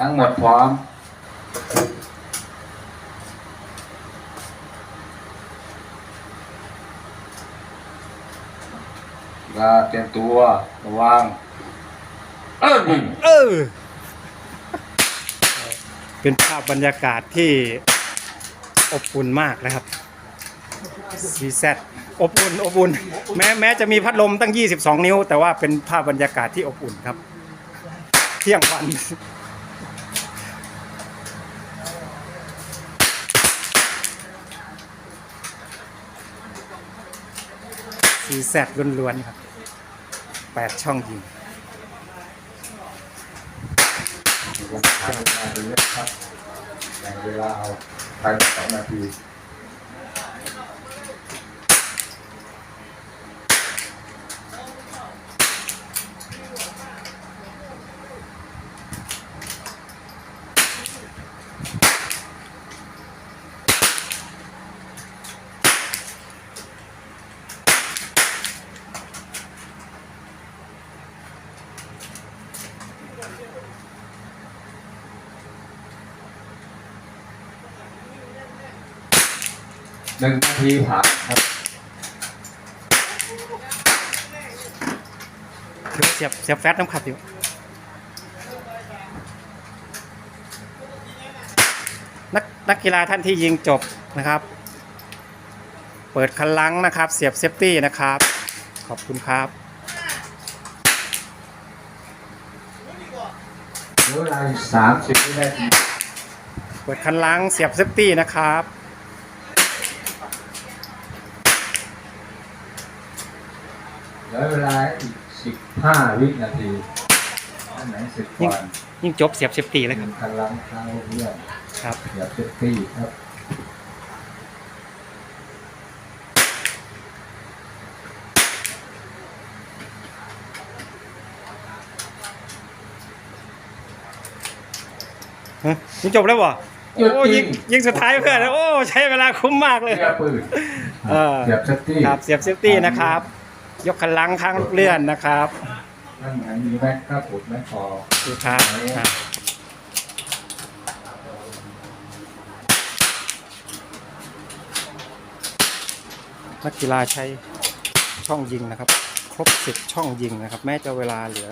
ทั้งหมดพร้อมเวลาเตรียมตัวระวังเออยิงเออ เป็นภาพบรรยากาศที่อบอุ่นมากนะครับซีแซอบอุ่นอบอุ่นแม้แม้จะมีพัดลมตั้ง 22 นิ้ว แต่ว่าเป็นภาพบรรยากาศที่อบอุ่นครับ เที่ยงวัน ซีแซดล้วนๆครับแปดช่องยิงผมถามเวลาไปเรื่อยครับแบ่งเวลาเอาภายในสองนาที หนึ่งนาทีผ่านครับเดี๋ยวเสียบเสียบแฟตน้ำขัดอยู่นักนักกีฬาท่านที่ยิงจบนะครับ เปิดคันลังนะครับ เสียบเซฟตี้นะครับ ขอบคุณครับเหลือเวลาอีกสามสิบวินาที เปิดคันลังเสียบเซฟตี้นะครับ เหลือเวลาอีกสิบห้าวินาทีอันไหนเสร็จก่อนยิ่งจบเสียบเซฟตี้เลยหครันึ่บงพลังเท้าเพื่อนครับ เดี๋ยวเซฟตี้ครับ ฮะยิงจบแล้ววะโอ้ยิงยิงสุดท้ายเพื่อนโอ้ ใช้เวลาคุ้มมากเลย เสียบปืนเออ เสียบเซฟตี้ครับ เสียบเซฟตี้นะครับ ยกคันลังข้างเลื่อนนะครับนั่นไงมีแม็กครับผมแม็กพอดูครับครับนักกีฬาใช้ช่องยิงนะครับ ครบสิบช่องยิงนะครับ แม้จะเวลาเหลือ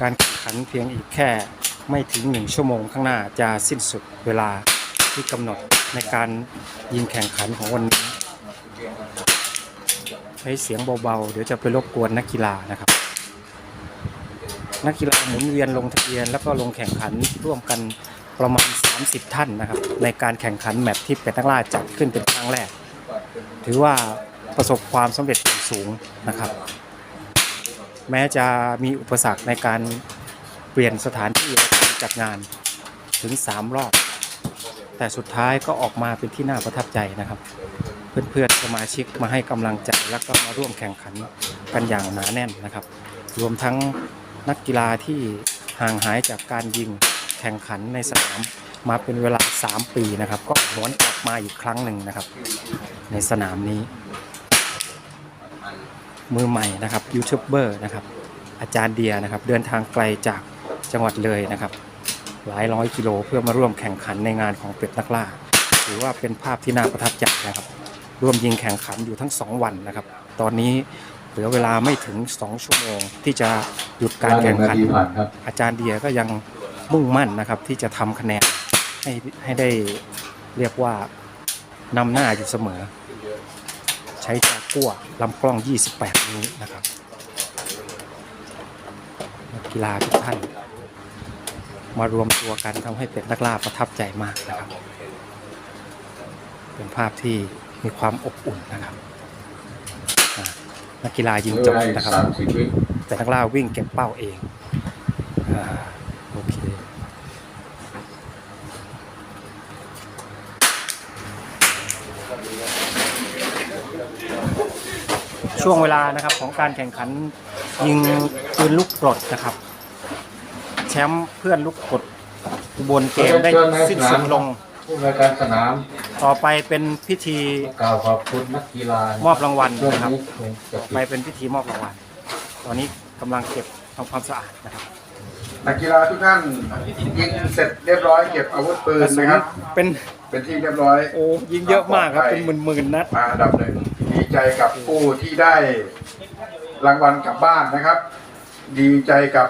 การแข่งขันเพียงอีกแค่ไม่ถึงหนึ่งชั่วโมงข้างหน้าจะสิ้นสุดเวลาที่กำหนดในการยิงแข่งขันของวันนี้ ใช้เสียงเบาๆ เดี๋ยวจะไปรบกวนนักกีฬานะครับ นักกีฬาหมุนเวียนลงทะเบียน แล้วก็ลงแข่งขันร่วมกันประมาณ 30 ท่านนะครับ ในการแข่งขันแมตช์ที่เป็ดนักล่าจัดขึ้นเป็นครั้งแรก ถือว่าประสบความสำเร็จสูงนะครับ แม้จะมีอุปสรรคในการเปลี่ยนสถานที่การจัดงานถึง 3 รอบ แต่สุดท้ายก็ออกมาเป็นที่น่าประทับใจนะครับ เพื่อนๆสมาชิกมาให้กำลังใจแล้วก็มาร่วมแข่งขันกันอย่างหนาแน่นนะครับ รวมทั้งนักกีฬาที่ห่างหายจากการยิงแข่งขันในสนามมาเป็นเวลา 3 ปีนะครับ ก็หวนกลับมาอีกครั้งหนึ่งนะครับ ในสนามนี้ มือใหม่นะครับยูทูบเบอร์นะครับอาจารย์เดียนะครับ เดินทางไกลจากจังหวัดเลยนะครับ หลายร้อยกิโลเพื่อมาร่วมแข่งขันในงานของเป็ดนักล่า ถือว่าเป็นภาพที่น่าประทับใจนะครับ ร่วมยิงแข่งขันอยู่ทั้ง 2 วันนะครับ ตอนนี้เหลือเวลาไม่ถึง 2 ชั่วโมง ที่จะหยุดการแข่งขันหนึ่นาทีผ่านครับอาจารย์เดียก็ยังมุ่งมั่นนะครับ ที่จะทำคะแนนให้ให้ได้เรียกว่านำหน้าอยู่เสมอ ใช้จากัวลำกล้อง 28 นิ้วนะครับนักกีฬาทุกท่าน มารวมตัวกันทำให้เป็ดนักล่าประทับใจมากนะครับ เป็นภาพที่ มีความอบอุ่นนะครับอะนักกีฬายิงจบนะครับสามสิบวิแต่นักล่าวิ่งเก็บเป้าเองอาโอเคช่วงเวลานะครับของการแข่งขันยิงปืนลูกกรดนะครับ แชมป์เพื่อนลูกกรดอุบนเกมได้สิ้นสุดลงผู้ในวยการสนาม ต่อไปเป็นพิธีกล่าวขอบคุณนักกีฬามอบรางวัลช่วงนะครับนี้คงจะไปเป็นพิธีมอบรางวัล ตอนนี้กำลังเก็บทำความสะอาดนะครับนักกีฬาทุกท่านยิงเสร็จเรียบร้อยเก็บอาวุธปืนนะครับ เป็นเป็นที่เรียบร้อยโอ้ยิงเยอะมากครับเป็นหมื่นๆนัดมาอันดับหนึ่งดีใจกับผู้ที่ได้รางวัลกลับบ้านนะครับ ดีใจกับ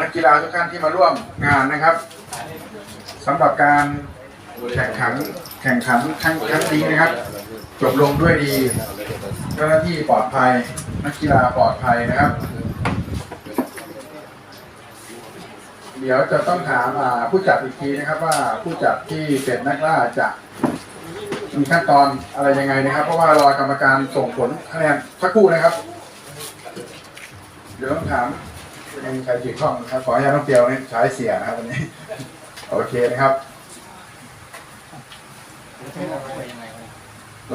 นักกีฬาทุกท่านที่มาร่วมงานนะครับสำหรับการแข่งขันแข่งขันครั้งครั้งนี้นะครับ จบลงด้วยดีเจ้าหน้าที่ปลอดภัย นักกีฬาปลอดภัยนะครับ เดี๋ยวจะต้องถามผู้จัดอีกทีนะครับ ว่าผู้จัดที่เป็นนักล่าจะมีขั้นตอนอะไรยังไงนะครับ เพราะว่ารอกรรมการส่งผลคะแนนสักครู่นะครับ เดี๋ยวต้องถามยังมีใครถือข้องนะครับขออนุญาตน้องเปียวเนี่ยใช้เสียนะครับวันนี้ โอเคนะครับ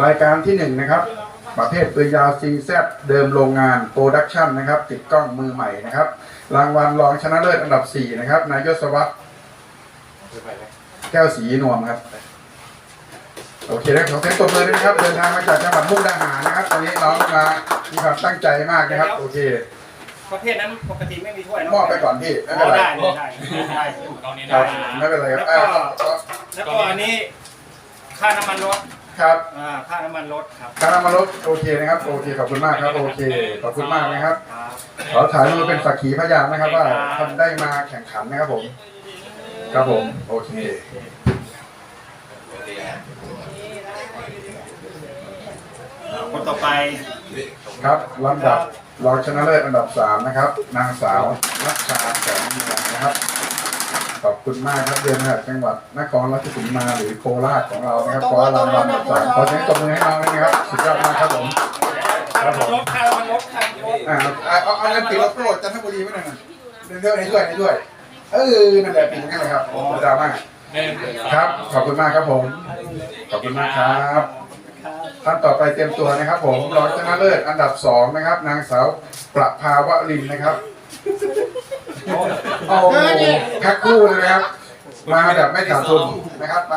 รายการที่หนึ่งนะครับ ประเภทปืนยาวซีแซเดิมโรงงานโปรดักชันนะครับ ติดกล้องมือใหม่นะครับ รางวัลรองชนะเลิศอันดับสี่นะครับ นายยศวัตรแก้วศรีนวมครับ โอเคนะขอเสียงตบมือด้วยนะครับ เดินทางมาจากจังหวัดมุกดาหารนะครับ ตอนนี้น้องมามีความตั้งใจมากนะครับ โอเค ประเภทนั้นปกติไม่มีถ้วยมอบไปก่อนพี่ไม่เป็นไรได้ได้ได้ได้ครับไม่เป็นไรครับอ่า แล้วก็อันนี้ ค่าน้ำมันรถครับอ่าค่าน้ำมันรถครับคณะมารถโอเคนะครับโอเคขอบคุณมากครับโอเคขอบคุณมากนะครับครับ ขอถ่ายรูปเป็นสักขีพยานนะครับ ว่าท่านได้มาแข่งขันนะครับผมครับผมโอเคคนต่อไปครับลำดับรองชนะเลิศอันดับสามนะครับ นางสาวนัชชาแสงเมืองนะครับ ขอบคุณมากครับเดือนหัดจังหวัดนครราชสีมาหรือโคราชของเรานะครับขอรางวัลอันดับสามขอเสียงตบมือให้น้องด้วยนะครับสุดยอดมากครับผมครับผมรถค่าน้ำมันรถค่าน้ำมันรถอ่าเอาเอาเอาเงินปีรถโปรดจันทบุรีไว้หน่อยนะเดินเที่ยวในด้วยในด้วยเออนั่นแหละปีนี้เลยครับโอ้ดราม่าครับ ขอบคุณมากครับผม ขอบคุณมากครับท่านต่อไปเตรียมตัวนะครับ ผมรองชนะเลิศอันดับสองนะครับ นางสาวประภาวรินทร์นะครับ โอ้โหแพ็คคู่เลยนะครับ มาแบบไม่ขาดทุนนะครับมา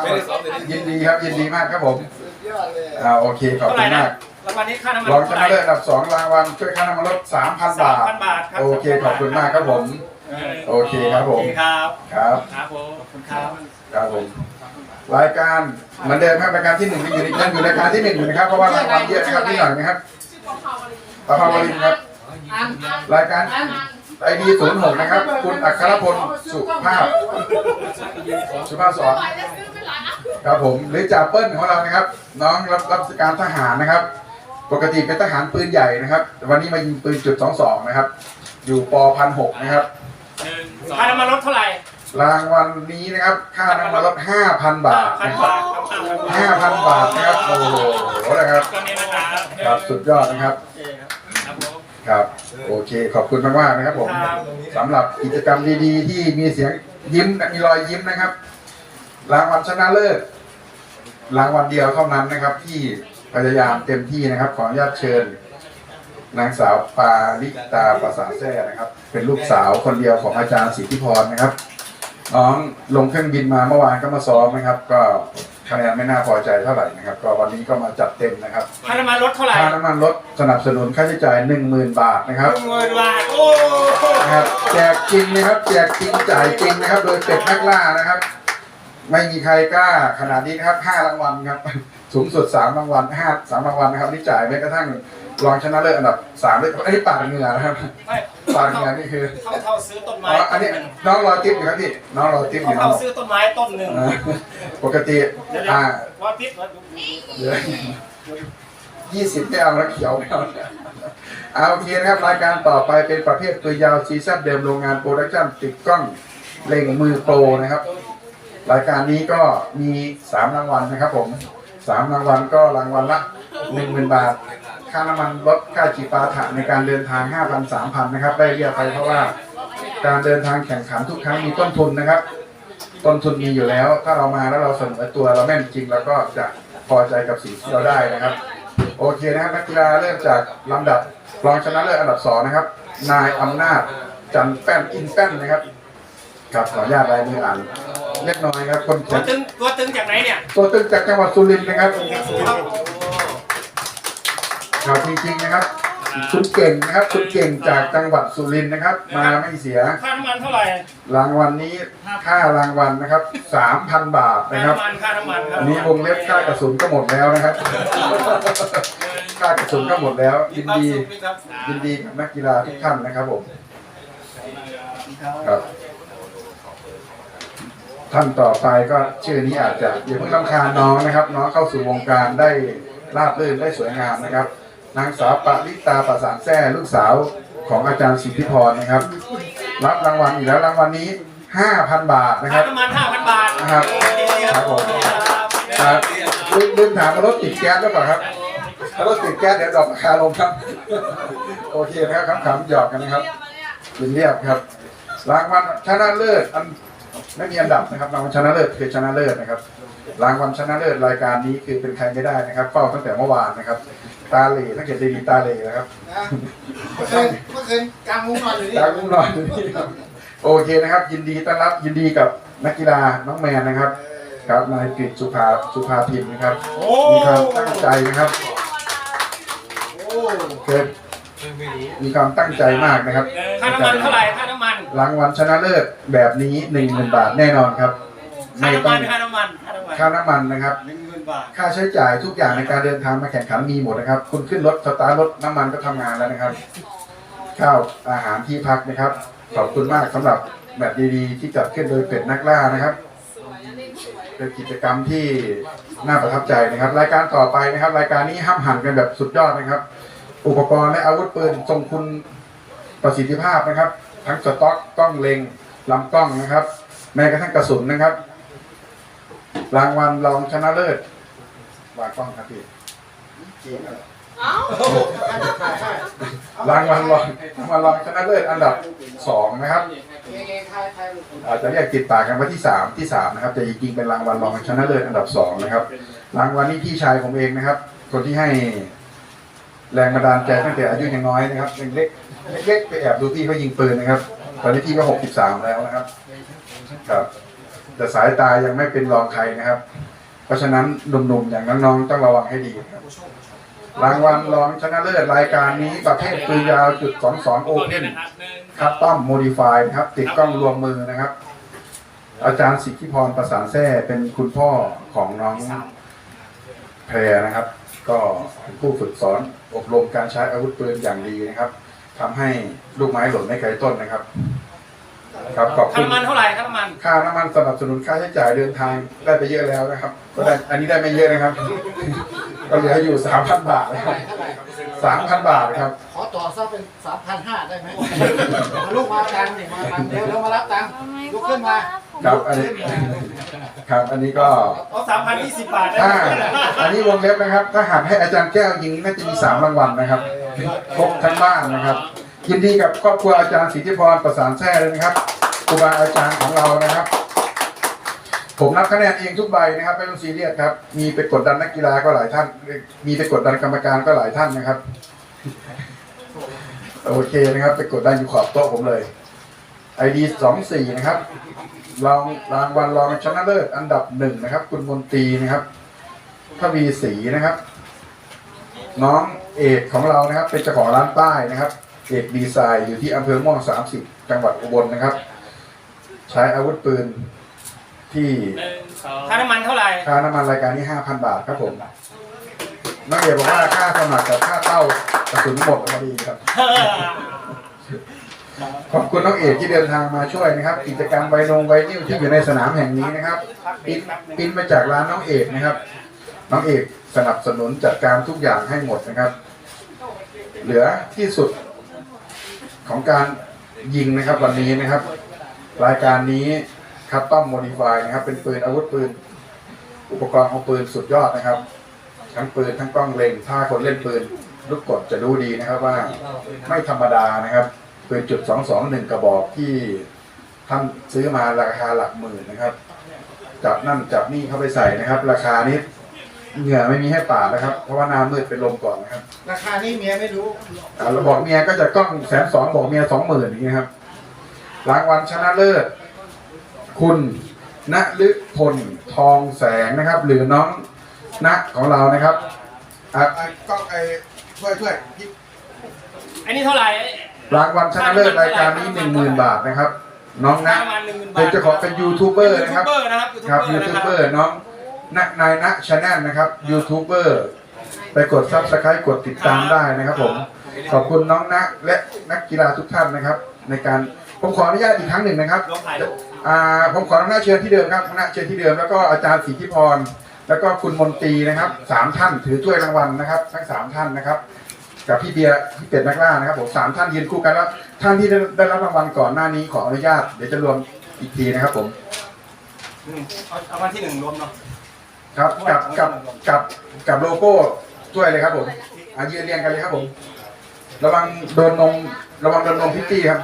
ยินดีครับยินดีมากครับผมอ่าโอเคขอบเท่าไหคุร่ณนะมากรางวัลนี้ค่าน้ำมันรองชนะเลิศอันดับสองรางวัลช่วยค่าน้ำมันรถสามพันบาท3,000บาทครับ โอเคขอบคุณมากครับผม โอเคครับผม โอเคครับ ครับ ครับผมขอบคุณครับครับผมรายการเหมือนเดิมครับรายการที่หนึ่งยังอยู่ในยังอยู่รายการที่หนึ่งอยู่นะครับเพราะว่ารางวัลเยอะนะครับนี่หน่อยนะครับประภาวรินทร์ครับ รายการ ไอดีศูนย์หกนะครับ คุณอัครพลสุภาพ สุภาพสอนครับผมหรือจ่าเปิ้ลของเรานะครับ น้องรับรับราชการทหารนะครับ ปกติเป็นทหารปืนใหญ่นะครับ วันนี้มายิงปืนจุดสองสองนะครับ อยู่ปพันหกนะครับค่าน้ำมันรถเท่าไหร่รางวัลนี้นะครับ ค่าน้ำมันรถห้าพันบาทพันนะครับบาทครับห้าพันบาทนะครับ โอ้โหนะครับก็นี้นะครับครับสุดยอดนะครับครับผม ครับ โอเค ขอบคุณมากๆนะครับผมครับสำหรับกิจกรรมดีๆ ที่มีเสียงยิ้มมีรอยยิ้มนะครับ รางวัลชนะเลิศรางวัลเดียวเท่านั้นนะครับ ที่พยายามเต็มที่นะครับ ขออนุญาตเชิญ นางสาวปาลิตาประสาแซ่นะครับ เป็นลูกสาวคนเดียวของอาจารย์สิทธิพรนะครับน้องลงเครื่องบินมาเมื่อวานก็มาซ้อมนะครับ ก็ คะแนนไม่น่าพอใจเท่าไหร่นะครับ ก็วันนี้ก็มาจัดเต็มนะครับค่าน้ำมันรถเท่าไหร่ค่าน้ำมันรถสนับสนุนค่าใช้จ่ายหนึ่งหมื่นบาทนะครับหนึ่งหมื่นบาทโอ้นะครับแจกจริงนะครับแจกจริงจ่ายจริงนะครับ โดยเป็ดนักล่านะครับ ไม่มีใครกล้าขนาดนี้นะครับห้ารางวัลครับ สูงสุดสามรางวัลห้าสามรางวัลนะครับที่จ่ายแม้กระทั่งรองชนะเลิศอันดับสามเลยอันนี้ปาดเหงื่อนะครับไม่ปาดเหงื่อนี่คือเท่าเท่าซื้อต้นอ๋ไม้ออันนี้น้องรอติ๊บอยู่ครับพี่น้องรอติ๊บอเท่ายู่นะเท่าซื้อต้นไม้ต้นหนึ่งอ่าปกติเดี๋ยวอ่า ๆว่าทิศว่าเหลือยี่สิบไม่เอาแล้วเขียวไม่เอาเอาโอเคนะครับรายการต่อไปเป็นประเภทตัวยาวซีซั่นเดิมโรงงานโปรดักชั่นติดกล้องเล็งมือโปรนะครับ รายการนี้ก็มีสามรางวัลนะครับผมสามรางวัลก็รางวัลละหนึ่งหมื่นบาท ค่าน้ำมันลดค่าจีปาถะในการเดินทางห้าพันสามพันนะครับ ได้เรียกไปเพราะว่าการเดินทางแข่งขันทุกครั้งมีต้นทุนนะครับ ต้นทุนมีอยู่แล้ว ถ้าเรามาแล้วเราเสนอตัวเราแม่นจริงเราก็จะพอใจกับสิ่งที่เราได้นะครับ โอเคนะครับนักกีฬาเริ่มจากลำดับรองชนะเลิศอันดับสองนะครับ นายอำนาจจันแป้นอินแป้นนะครับครับขออนุญาตลายมืออ่าน เล็กน้อยครับคนตัเขีวยนตึงตัวตึงจากไหนเนี่ยตัวตึงจากจังหวัดสุรินทร์นะครับครับจริงๆนะครับคุณเก่งนะครับคุณเก่งจากจังหวัดสุรินทร์นะครับ มาไม่เสีย ค่าน้ำมันเท่าไหร่รางวัลนี้ค่ารางวัลนะครับสามพันบาทค่านะครับ น้ำมันค่าน้ำมันครับอันนี้วงเล็บค่ากระสุนก็หมดแล้วนะครับ ค่ากระสุนก็หมดแล้ว ยินดี ยินดีกับนักกีฬาทุกท่านนะครับผม ครับ ท่านต่อไปก็ชื่อนี้อาจจะอย่าเพิ่งรำคาญน้องนะครับ น้องเข้าสู่วงการได้ราบรื่นได้สวยงามนะครับ นางสาวปริตาประสานแท้ลูกสาวของอาจารย์สิทธิพรนะครับ รับรางวัลอีกแล้วรางวัลนี้ 5,000 บาทนะคค่ารับน้ำมันห้าพันบาทนะครับครับผมครับลืมลืมถามว่ารถติดแก๊สหรือเปล่าครับถ้ารถติดแก๊สเดี๋ยวดรอกราคาลงครับ โอเคนะครับขำๆหยอกกันนะครับยินเรียบครับรางวัลชนะเลิศอัน ไม่มีอันดับนะครับรางวัลชนะเลิศคือชนะเลิศนะครับ รางวัลชนะเลิศรายการนี้คือเป็นใครไม่ได้นะครับ เฝ้าตั้งแต่เมื่อวานนะครับ ตาเหล่ถ้าเกิดดีๆตาเหล่นะครับเมื่อคืนเมื่อคืนกลางมุ้งนอนอยู่นี่ตากุ้งนอนอยู่นี่ครับโอเคนะครับ ยินดีต้อนรับยินดีกับนักกีฬาน้องแมนนะครับ ครับนายกฤษสุภาสุภาพิมพ์นะครับโอ้มีความตั้งใจนะครับโอ้ เกิด มีความตั้งใจมากนะครับค่าน้ำมันเท่าไหร่ค่าน้ำมันรางวัลชนะเลิศแบบนี้หนึ่งหมื่นบาทแน่นอนครับค่าไม่น้ำต้มัองนค่าน้ำมันค่าน้ำมันค่าน้ำมันนะครับหนึ่งหมื่นบาทค่าใช้จ่ายทุกอย่างในการเดินทางมาแข่งขันมีหมดนะครับ คุณขึ้นรถสตาร์ทรถน้ำมันก็ทำงานแล้วนะครับข้าวอาหารที่พักนะครับ ขอบคุณมากสำหรับแบบดีๆ ที่จัดขึ้นโดยเป็ดนักล่านะครับเป็นกิจกรรมที่น่าประทับใจนะครับ รายการต่อไปนะครับ รายการนี้ห้ามหันกันแบบสุดยอดนะครับ อุปกรณ์และอาวุธปืนทรงคุณประสิทธิภาพนะครับ ทั้งสต็อกกล้องเล็งลำกล้องนะครับ แม้กระทั่งกระสุนนะครับ รางวัลรองชนะเลิศวางกล้องครับพี่เจ๋งเหรอรางวัลรองรางวัลรองชนะเลิศอันดับสองนะครับเก่งเก่งใครใครอาจจะเรียกติดปากกันว่าที่สามที่สามนะครับแต่จริงๆเป็นรางวัลรองชนะเลิศอันดับสองนะครับ รางวัลนี้พี่ชายผมเองนะครับ คนที่ให้ แรงบันดาลใจตั้งแต่อายุยังน้อยนะครับยังเล็กเล็กไปแอบดูพี่เขายิงปืนนะครับ ตอนนี้พี่ก็หกสิบสามแล้วนะครับครับแต่สายตายังไม่เป็นรองใครนะครับ เพราะฉะนั้นหนุ่มๆอย่างน้องๆต้องระวังให้ดีครับรางวัลรองชนะเลิศรายการนี้ประเภทปืนยาวจุดสองสองโอเพนคัสตอมโมดิฟายนะครับ ติดกล้องรวมมือนะครับ อาจารย์สิทธิพรประสานแท้เป็นคุณพ่อของน้องแพรนะครับ ก็เป็นผู้ฝึกสอน อบรมการใช้อาวุธปืนอย่างดีนะครับทำให้ลูกไม้หล่นไม่ไกลต้นนะครับ ครับขอบค่าคุณน้ำมันเท่าไหร่ค่าน้ำมันค่าน้ำมันสนับสนุนค่าใช้จ่ายเดินทางได้ไปเยอะแล้วนะครับก็ได้อันนี้ได้ไม่เยอะนะครับ ก็เหลืออยู่สามพันบาทนะครับเท่าไหร่สามพันบาทนะครับ ขอต่อสักเป็นสามพันห้าได้ไหมมาลูกมาตังค์นี่มาตังค์เดี๋ยวเรามารับตังค์ ลุกขึ้นมาครับอันนี้ครับอันนี้ก็เอาสามพันยี่สิบบาทได้ถ้าอันนี้วงเล็บนะครับ ถ้าหากให้อาจารย์แก้วยิงน่าจะมีสามรางวัลนะครับครบทั้งบ้านนะครับยินดีกับครอบครัวอาจารย์สิทธิพรประสานแท้เลยนะครับครูบาอาจารย์ของเรานะครับ ผมนับคะแนนเองทุกใบนะครับไม่ต้องซีเรียสครับ มีไปกดดันนักกีฬาก็หลายท่าน มีไปกดดันกรรมการก็หลายท่านนะครับ โอเคนะครับ ไปกดดันอยู่ขอบโต๊ะผมเลย ไอดีสองสี่นะครับรองรางวัลรองชนะเลิศอันดับหนึ่งนะครับ คุณมนตรีนะครับทวีศรีนะครับ น้องเอกของเรานะครับ เป็นเจ้าของร้านป้ายนะครับ เอกดีไซน์อยู่ที่อำเภอม่วงสามสิบจังหวัดอุบลนะครับ ใช้อาวุธปืนที่ค่าน้ำมันเท่าไหร่ค่าน้ำมันรายการนี้ห้าพันบาทครับผมน้องเอกบอกว่าค่าสมัครกับค่าเต้ากระสุนหมดพอดีครับ ขอบคุณน้องเอกที่เดินทางมาช่วยนะครับ กิจกรรมใบนงใบนิ้วที่อยู่ในสนามแห่งนี้นะครับปินปินมาจากร้านน้องเอกนะครับ น้องเอกสนับสนุนจัดการทุกอย่างให้หมดนะครับ เหลือที่สุดของการยิงนะครับวันนี้นะครับ รายการนี้คัสตอมโมดิฟายนะครับ เป็นปืนอาวุธปืน อุปกรณ์ของปืนสุดยอดนะครับ ทั้งปืนทั้งกล้องเล็งถ้าคนเล่นปืน ลูกกดจะรู้ดีนะครับว่าไม่ธรรมดานะครับ ปืนจุดสองสองหนึ่งกระบอกที่ท่านซื้อมาราคาหลักหมื่นนะครับ จับนั่นจับนี่เข้าไปใส่นะครับ ราคานี้เหงื่อไม่มีให้ป่าดนะครับ เพราะว่าหน้ามืดเป็นลมก่อนนะครับราคานี้เมียไม่รู้อ่าเราบอกเมียก็จะกล้องแสนสองบอกเมียสองหมื่นอย่างนี้ครับรางวัลชนะเลิศ คุณณฤพลทองแสงนะครับ หรือน้องณของเรานะครับอะอะกล้องไอ้ช่วยช่วยพี่อันนี้เท่าไหร่ รางวัลชนะเลิศรายการนี้หนึ่งหมื่นบาทนะครับ น้องนะประมาณหนึ่งหมื่นบาทเป็นเจ้าของเป็นยูทูบเบอร์ยูนะทูครับบเบอร์นะครับครับยูยูทูทูบบเบเบออร์ร์น้องนนายนะชาแนลนะครับยูทูบเบอร์ไปกดซับสไครต์กดติดตามได้นะครับผมขอบคุณน้องนะและนักกีฬาทุกท่านนะครับ ในการผมขออนุญาตอีกครั้งหนึ่งนะครับลงถ่ายรูปอ่าผมขออนุญาตเชิญที่เดิมครับคณะเชิญที่เดิมแล้วก็อาจารย์ศรีธิพรแล้วก็คุณมนตรีนะครับสามท่านถือถ้วยรางวัลนะครับ ทั้งสามท่านนะครับ กับพี่เบียร์พี่เป็ดนักล่านะครับผมสามท่านยืนคู่กันแล้วท่านที่ได้ได้รับรางวัลก่อนหน้านี้ขออนุญาตเดี๋ยวจะรวมอีกทีนะครับผมอืมเอาเอาวันที่หนึ่งรวมเนาะครับกับกับกับกับโลโก้ถ้วยเลยครับผมอายืนเรียงกันเลยครับผม ระวังโดนนมระวังโดนนมพิตตี้ครับ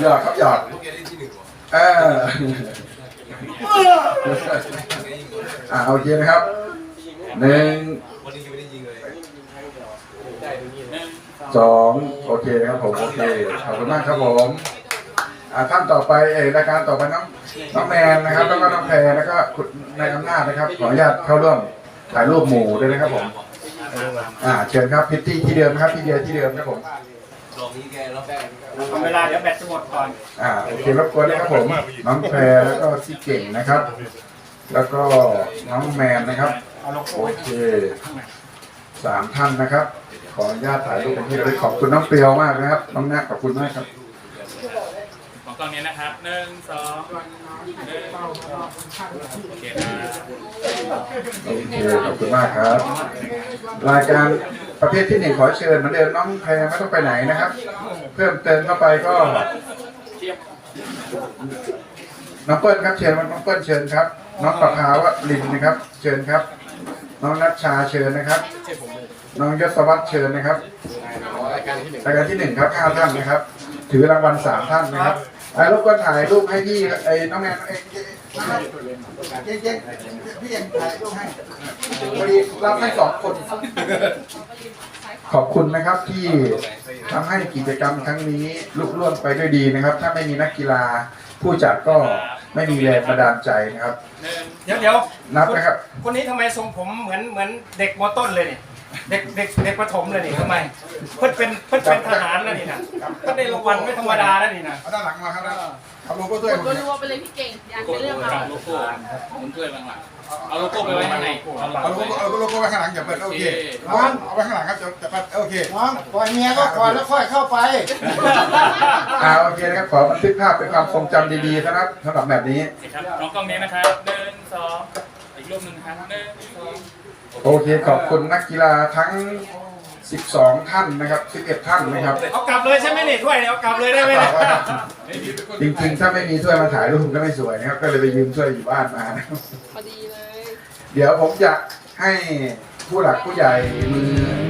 หยอดครับหยอดเอออ่าโอเคนะครับ หนึ่งสองโอเคครับผมโอเคขอบคุณมากครับผมอ่าท่านต่อไปเออรายการต่อไปน้องน้องแมนนะครับ แล้วก็น้องแพรแล้วก็คุณนายอำนาจนะครับ ขออนุญาตเข้าร่วมถ่ายรูปหมู่ด้วยนะครับผมอ่าเชิญครับพิตตี้ที่เดิมนะครับพี่เดียที่เดิมครับผมทำเวลาเดี๋ยวแบตจะหมดก่อนอ่าโอเครบกวนนะครับผมน้องแพรแล้วก็พี่เก่งนะครับ แล้วก็น้องแมนนะครับ เอาโลโก้โอเคสามท่านนะครับ ขออนุญาตถ่ายรูปเป็นที่ระลึกขอบคุณน้องเปรียวมากนะครับน้องนักขอบคุณมากครับของกล้องนี้นะครับหนึ่งสองหนึ่งโอเคนะโอเคขอบคุณมากครับ รายการประเภทที่หนึ่งขอเชิญเหมือนเดิมน้องแพรไม่ต้องไปไหนนะครับ เพิ่มเติมเข้าไปก็น้องเปิ้ลครับเชิญน้องเปิ้ลเชิญครับ น้องประภาวลินนะครับ เชิญครับ น้องนัชชาเชิญนะครับ น้องยศวัฒน์เชิญนะครับรายการที่หนึ่งครับห้าท่านนะครับ ถือรางวัลสามท่านนะครับไอ้รบกวนถ่ายรูปให้พี่ไอ้น้องแมนไอ้เจ๊เจ๊พี่ยังถ่ายรูปให้พอดีรับให้สองคน ขอบคุณนะครับที่ทำให้กิจกรรมครั้งนี้ลุล่วงไปด้วยดีนะครับ ถ้าไม่มีนักกีฬาผู้จัดก็ ไม่มีแรงบันดาลใจนะครับ เดี๋ยวเดี๋ยวนับนะครับ คนนี้ทำไมทรงผมเหมือนเหมือนเด็กมต้นเลยนี่เด็กเด็กเด็กประถมเลยนี่ทำไมเพิ่นเป็นเพิ่นเป็นทหารแล้วนี่นะเพิ่นได้รางวัลไม่ธรรมดาแล้วนี่นะเอาด้านหลังมาครับเอาโลโก้ด้วยกดรัวๆไปเลยพี่เก่งอยากกเป็ดนเรื่องกเราดโลโก้หมุนถ้วยข้างหลัง เอาโลโก้ไปไว้ข้างในเอาโลเอาโก้โลโก้เอาโลโก้ไว้ข้างหลังอย่าเปิดโอเคเอาเอาไว้ข้างหลังครับจะจะเปิดโอเคน้องก่อนเมียก็ก่อนแล้วค่อยเข้าไป อ่าโอเคนะครับขอบันทึกภาพเป็นความทรงจำดีๆนะครับสำหรับแบบนี้ครับน้องกล้องนี้นะครับหนึ่งสองอีกรูปหนึ่งนะครับหนึ่งสองโอเคขอบคุณนักกีฬาทั้ง 12 ท่านนะครับ11ท่านนะครับ เอากลับเลยใช่ไหมนี่ถ้วยเนี่ยเอากลับเลยได้ไหมเนี่ยจริงๆ ถ้าไม่มีถ้วยมาถ่ายรูปก็ไม่สวยนะครับ ก็เลยไปยืมถ้วยอยู่บ้านมานะครับ พอดีเลย เดี๋ยวผมจะให้ผู้หลักผู้ใหญ่มือ